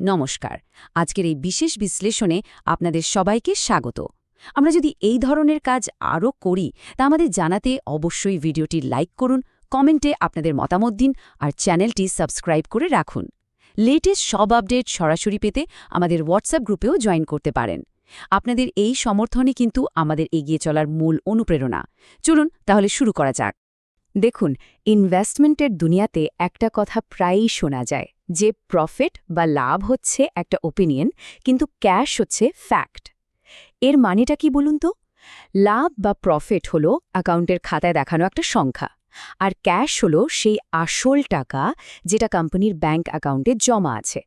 নমস্কার। আজকের এই বিশেষ বিশ্লেষণে আপনাদের সবাইকে স্বাগত। আমরা যদি এই ধরনের কাজ আরও করি, তা আমাদের জানাতে অবশ্যই ভিডিওটি লাইক করুন, কমেন্টে আপনাদের মতামত দিন, আর চ্যানেলটি সাবস্ক্রাইব করে রাখুন। লেটেস্ট সব আপডেট সরাসরি পেতে আমাদের হোয়াটসঅ্যাপ গ্রুপেও জয়েন করতে পারেন। আপনাদের এই সমর্থনই কিন্তু আমাদের এগিয়ে চলার মূল অনুপ্রেরণা। চলুন তাহলে শুরু করা যাক। দেখুন ইনভেস্টমেন্টের দুনিয়াতে একটা কথা প্রায়ই শোনা যায়। যে প্রফিট বা লাভ হচ্ছে একটা ওপিনিয়ন কিন্তু ক্যাশ হচ্ছে ফ্যাক্ট এর মানেটা কি বলুন তো? লাভ বা প্রফিট হলো অ্যাকাউন্টের খাতায় দেখানো একটা সংখ্যা, আর ক্যাশ হলো সেই আসল টাকা যেটা কোম্পানির ব্যাংক অ্যাকাউন্টে জমা আছে।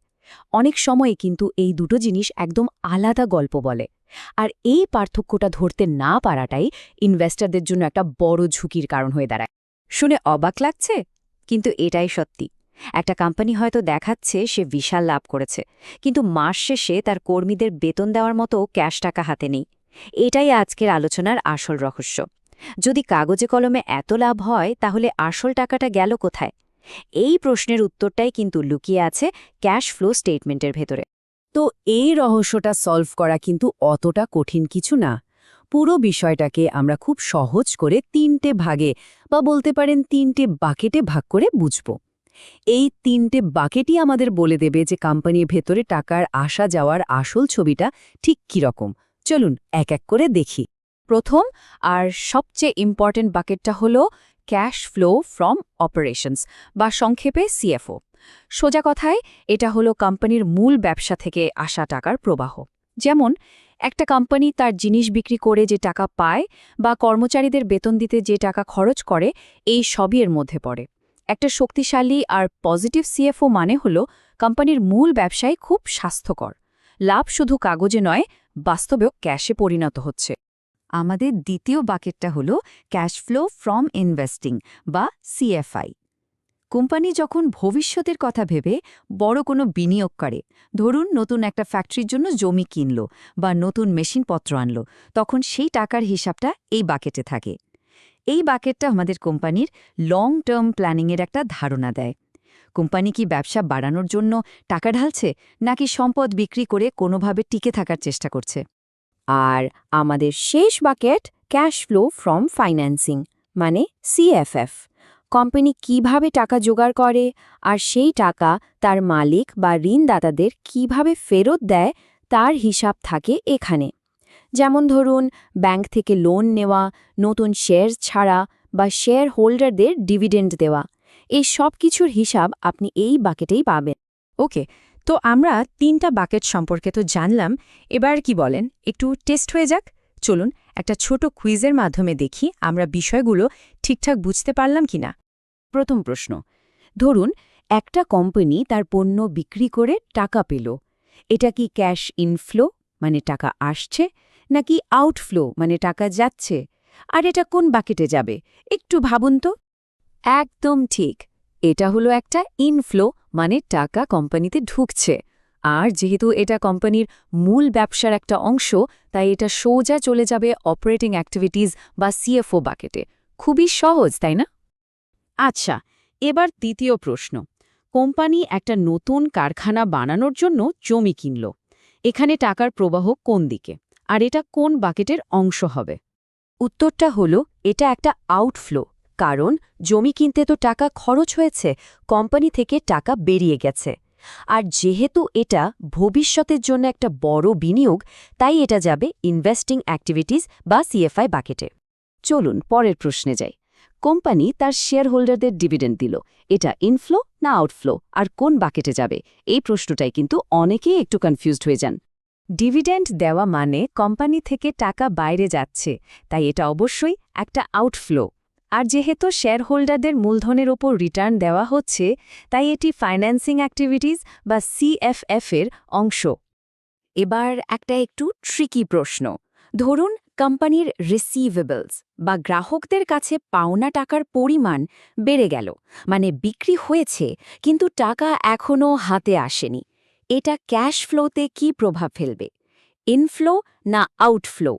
অনেক সময়ে কিন্তু এই দুটো জিনিস একদম আলাদা গল্প বলে, আর এই পার্থক্যটা ধরতে না পারাটাই ইনভেস্টরদের জন্য একটা বড় ঝুঁকির কারণ হয়ে দাঁড়ায়। শুনে অবাক লাগছে? কিন্তু এটাই সত্যি। একটা কোম্পানি হয়তো দেখাচ্ছে সে বিশাল লাভ করেছে, কিন্তু মাস শেষে তার কর্মীদের বেতন দেওয়ার মতো ক্যাশ টাকা হাতে নেই। এটাই আজকের আলোচনার আসল রহস্য। যদি কাগজে কলমে এত লাভ হয়, তাহলে আসল টাকাটা গেল কোথায়? এই প্রশ্নের উত্তরটাই কিন্তু লুকিয়ে আছে ক্যাশ ফ্লো স্টেটমেন্টের ভেতরে। তো এই রহস্যটা সলভ করা কিন্তু অতটা কঠিন কিছু না। পুরো বিষয়টাকে আমরা খুব সহজ করে তিনটে ভাগে বা বলতে পারেন তিনটে বাকেটে ভাগ করে বুঝব। এই তিনটে বাকেটই আমাদের বলে দেবে যে কোম্পানির ভেতরে টাকার আসা যাওয়ার আসল ছবিটা ঠিক কীরকম চলুন এক এক করে দেখি। প্রথম আর সবচেয়ে ইম্পর্টেন্ট বাকেটটা হল ক্যাশ ফ্লো ফ্রম অপারেশনস বা সংক্ষেপে সিএফও সোজা কথায় এটা হলো কোম্পানির মূল ব্যবসা থেকে আসা টাকার প্রবাহ। যেমন, একটা কোম্পানি তার জিনিস বিক্রি করে যে টাকা পায় বা কর্মচারীদের বেতন দিতে যে টাকা খরচ করে, এই সবই এর মধ্যে পড়ে। একটা শক্তিশালী আর পজিটিভ সিএফও মানে হল কোম্পানির মূল ব্যবসায় খুব স্বাস্থ্যকর। লাভ শুধু কাগজে নয়, বাস্তবেও ক্যাশে পরিণত হচ্ছে। আমাদের দ্বিতীয় বাকেটটা হল ক্যাশ ফ্লো ফ্রম ইনভেস্টিং বা সিএফআই কোম্পানি যখন ভবিষ্যতের কথা ভেবে বড় কোনো বিনিয়োগ করে, ধরুন নতুন একটা ফ্যাক্টরির জন্য জমি কিনল বা নতুন মেশিনপত্র আনল, তখন সেই টাকার হিসাবটা এই বাকেটে থাকে। এই বাকেটটা আমাদের কোম্পানির লং টার্ম প্ল্যানিংয়ের একটা ধারণা দেয়। কোম্পানি কি ব্যবসা বাড়ানোর জন্য টাকা ঢালছে, নাকি সম্পদ বিক্রি করে কোনোভাবে টিকে থাকার চেষ্টা করছে? আর আমাদের শেষ bucket cash flow from financing মানে সিএফএফ কোম্পানি কীভাবে টাকা জোগাড় করে, আর সেই টাকা তার মালিক বা ঋণদাতাদের কীভাবে ফেরত দেয়, তার হিসাব থাকে এখানে। যেমন ধরুন, ব্যাংক থেকে লোন নেওয়া, নতুন শেয়ার ছাড়া বা শেয়ার হোল্ডারদের ডিভিডেন্ড দেওয়া। এই সব কিছুর হিসাব আপনি এই বাকেটেই পাবেন। ওকে, তো আমরা তিনটা বাকেট সম্পর্কে তো জানলাম, এবার কি বলেন? একটু টেস্ট হয়ে যাক। চলুন, একটা ছোট কুইজের মাধ্যমে দেখি আমরা বিষয়গুলো ঠিকঠাক বুঝতে পারলাম কিনা। প্রথম প্রশ্ন, ধরুন, একটা কোম্পানি তার পণ্য বিক্রি করে টাকা পেল। এটা কি ক্যাশ ইনফ্লো মানে টাকা আসছে নাকি আউটফ্লো মানে টাকা যাচ্ছে? আর এটা কোন বাকেটে যাবে? একটু ভাবুন তো। একদম ঠিক। এটা হলো একটা ইনফ্লো মানে টাকা কোম্পানিতে ঢুকছে। আর যেহেতু এটা কোম্পানির মূল ব্যবসার একটা অংশ, তাই এটা সোজা চলে যাবে অপারেটিং অ্যাক্টিভিটিজ বা সিএফও বাকেটে খুবই সহজ, তাই না? আচ্ছা এবার তৃতীয় প্রশ্ন। কোম্পানি একটা নতুন কারখানা বানানোর জন্য জমি কিনল। এখানে টাকার প্রবাহ কোন দিকে? আর এটা কোন বাকেটের অংশ হবে? উত্তরটা হলো, এটা একটা আউটফ্লো কারণ জমি কিনতে তো টাকা খরচ হয়েছে, কোম্পানি থেকে টাকা বেরিয়ে গেছে। আর যেহেতু এটা ভবিষ্যতের জন্য একটা বড় বিনিয়োগ, তাই এটা যাবে ইনভেস্টিং অ্যাক্টিভিটিস বা সিএফআই বাকেটে। চলুন পরের প্রশ্নে যাই। কোম্পানি তার শেয়ার হোল্ডারদের ডিভিডেন্ড দিল, এটা ইনফ্লো না আউটফ্লো আর কোন বাকেটে যাবে? এই প্রশ্নটাই কিন্তু অনেকেই একটু কনফিউজড হয়ে যান। ডিভিডেন্ড দেওয়া মানে কোম্পানি থেকে টাকা বাইরে যাচ্ছে, তাই এটা অবশ্যই একটা আউটফ্লো। আর যেহেতু শেয়ারহোল্ডারদের মূলধনের ওপর রিটার্ন দেওয়া হচ্ছে, তাই এটি ফাইন্যান্সিং অ্যাক্টিভিটিস বা সিএফএফ এর অংশ। এবার একটা একটু ট্রিকি প্রশ্ন। ধরুন কোম্পানির রিসিভেবলস বা গ্রাহকদের কাছে পাওনা টাকার পরিমাণ বেড়ে গেল মানে বিক্রি হয়েছে, কিন্তু টাকা এখনও হাতে আসেনি। এটা ক্যাশ ফ্লোতে কি প্রভাব ফেলবে? ইনফ্লো না আউটফ্লো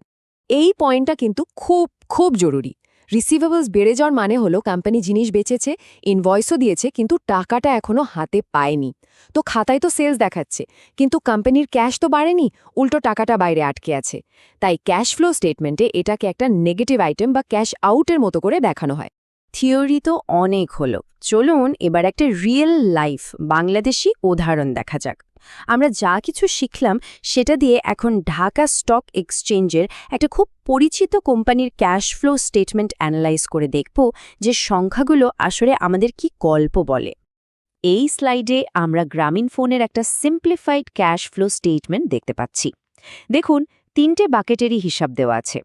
এই পয়েন্টটা কিন্তু খুব খুব জরুরি। রিসিভেবলস বেড়ে যাওয়ার মানে হলো কোম্পানি জিনিস বেচেছে ইনভয়েসও দিয়েছে, কিন্তু টাকাটা এখনও হাতে পায়নি। তো খাতায় তো সেলস দেখাচ্ছে, কিন্তু কোম্পানির ক্যাশ তো বাড়েনি, উল্টো টাকাটা বাইরে আটকে আছে। তাই ক্যাশ ফ্লো স্টেটমেন্টে এটাকে একটা নেগেটিভ আইটেম বা ক্যাশ আউটের মতো করে দেখানো হয়। থিওরি তো অনেক হলো। চলুন এবার একটা রিয়েল লাইফ বাংলাদেশি উদাহরণ দেখা যাক। আমরা যা কিছু শিখলাম সেটা দিয়ে এখন ঢাকা স্টক এক্সচেঞ্জের একটা খুব পরিচিত কোম্পানির ক্যাশ ফ্লো স্টেটমেন্ট অ্যানালাইজ করে দেখব যে সংখ্যাগুলো আসলে আমাদের কি গল্প বলে। এই স্লাইডে আমরা গ্রামীণ ফোনের একটা সিম্পলিফাইড ক্যাশ ফ্লো স্টেটমেন্ট দেখতে পাচ্ছি। দেখুন, তিনটে বাকেটেরই হিসাব দেওয়া আছে।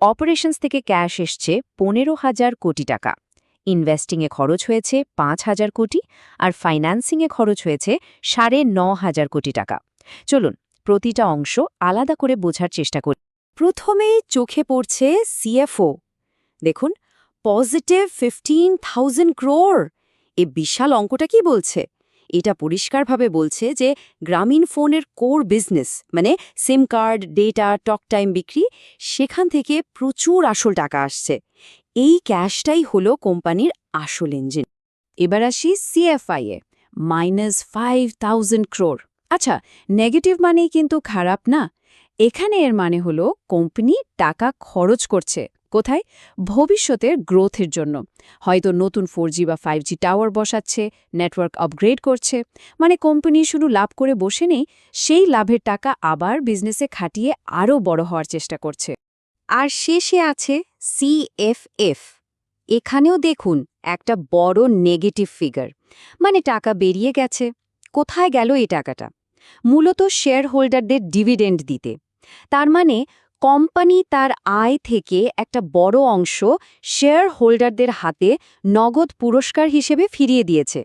অপারেশনস থেকে ক্যাশ এসছে পনেরো হাজার কোটি টাকা। ইনভেস্টিংয়ে খরচ হয়েছে পাঁচ হাজার কোটি আর ফাইন্যান্সিংয়ে খরচ হয়েছে সাড়ে ন হাজার কোটি টাকা। চলুন, প্রতিটা অংশ আলাদা করে বোঝার চেষ্টা করি। প্রথমেই চোখে পড়ছে সিএফও দেখুন পজিটিভ ফিফটিন থাউজেন্ড ক্রোর এ বিশাল অঙ্কটা কি বলছে? এটা পরিষ্কারভাবে বলছে যে গ্রামীণ ফোনের কোর বিজনেস মানে SIM card data talk time বিক্রি, সেখান থেকে প্রচুর আসল টাকা আসছে। এই ক্যাশটাই হলো কোম্পানির আসল ইঞ্জিন। এবার আসি সিএফআই এ মাইনাস ফাইভ থাউজেন্ড ক্রোর আচ্ছা নেগেটিভ মানেই কিন্তু খারাপ না। এখানে এর মানে হলো কোম্পানি টাকা খরচ করছে। কোথায়? ভবিষ্যতের গ্রোথের জন্য। হয়তো নতুন ফোর বা ফাইভ টাওয়ার বসাচ্ছে নেটওয়ার্ক আপগ্রেড করছে। মানে কোম্পানি শুধু লাভ করে বসে নেই, সেই লাভের টাকা আবার বিজনেসে খাটিয়ে আরও বড় হওয়ার চেষ্টা করছে। আর শেষে আছে সিএফএফ এখানেও দেখুন, একটা বড় নেগেটিভ ফিগার মানে টাকা বেরিয়ে গেছে। কোথায় গেল এই টাকাটা? মূলত শেয়ার হোল্ডারদের ডিভিডেন্ড দিতে। তার মানে কোম্পানি তার আয় থেকে একটা বড় অংশ শেয়ার হোল্ডারদের হাতে নগদ পুরস্কার হিসেবে ফিরিয়ে দিয়েছে।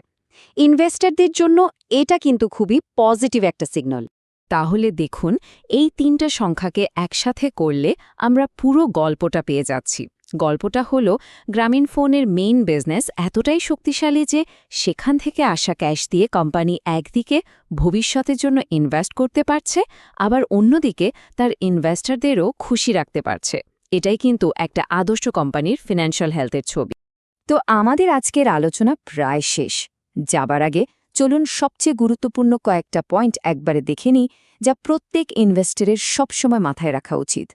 ইনভেস্টরদের জন্য এটা কিন্তু খুবই পজিটিভ একটা সিগন্যাল তাহলে দেখুন, এই তিনটা সংখ্যাকে একসাথে করলে আমরা পুরো গল্পটা পেয়ে যাচ্ছি। গল্পটা হলো, গ্রামীণ ফোনের মেইন বিজনেস এতটাই শক্তিশালী যে সেখান থেকে আসা ক্যাশ দিয়ে কোম্পানি একদিকে ভবিষ্যতের জন্য ইনভেস্ট করতে পারছে, আবার অন্যদিকে তার ইনভেস্টরদেরও খুশি রাখতে পারছে। এটাই কিন্তু একটা আদর্শ কোম্পানির ফিনান্সিয়াল হেলথের ছবি। তো আমাদের আজকের আলোচনা প্রায় শেষ। যাবার আগে চলুন সবচেয়ে গুরুত্বপূর্ণ কয়েকটা পয়েন্ট একবারে দেখে নিই, যা প্রত্যেক ইনভেস্টরের সবসময় মাথায় রাখা উচিত।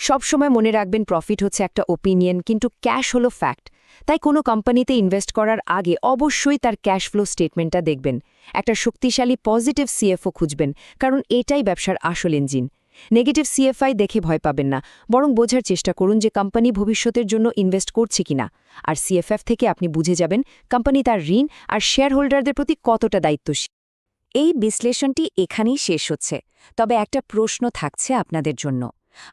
সবসময় মনে রাখবেন প্রফিট হচ্ছে একটা ওপিনিয়ন কিন্তু ক্যাশ হলো ফ্যাক্ট তাই কোনো কোম্পানিতে ইনভেস্ট করার আগে অবশ্যই তার ক্যাশ ফ্লো স্টেটমেন্টটা দেখবেন। একটা শক্তিশালী পজিটিভ সিএফও খুঁজবেন, কারণ এটাই ব্যবসার আসল ইঞ্জিন নেগেটিভ সিএফআই দেখে ভয় পাবেন না, বরং বোঝার চেষ্টা করুন যে কোম্পানি ভবিষ্যতের জন্য ইনভেস্ট করছে কিনা আর সিএফএফ থেকে আপনি বুঝে যাবেন কোম্পানি তার ঋণ আর শেয়ার হোল্ডারদের প্রতি কতটা দায়িত্বশীল। এই বিশ্লেষণটি এখানেই শেষ হচ্ছে। তবে একটা প্রশ্ন থাকছে আপনাদের জন্য।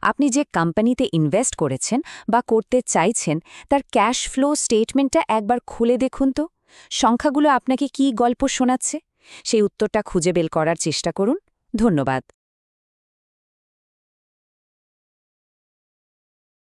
আপনি যে কোম্পানিতে ইনভেস্ট করেছেন বা করতে চাইছেন, তার ক্যাশ ফ্লো স্টেটমেন্টটা একবার খুলে দেখুন তো। সংখ্যাগুলো আপনাকে কি গল্প শোনাচ্ছে? সেই উত্তরটা খুঁজে বের করার চেষ্টা করুন। ধন্যবাদ।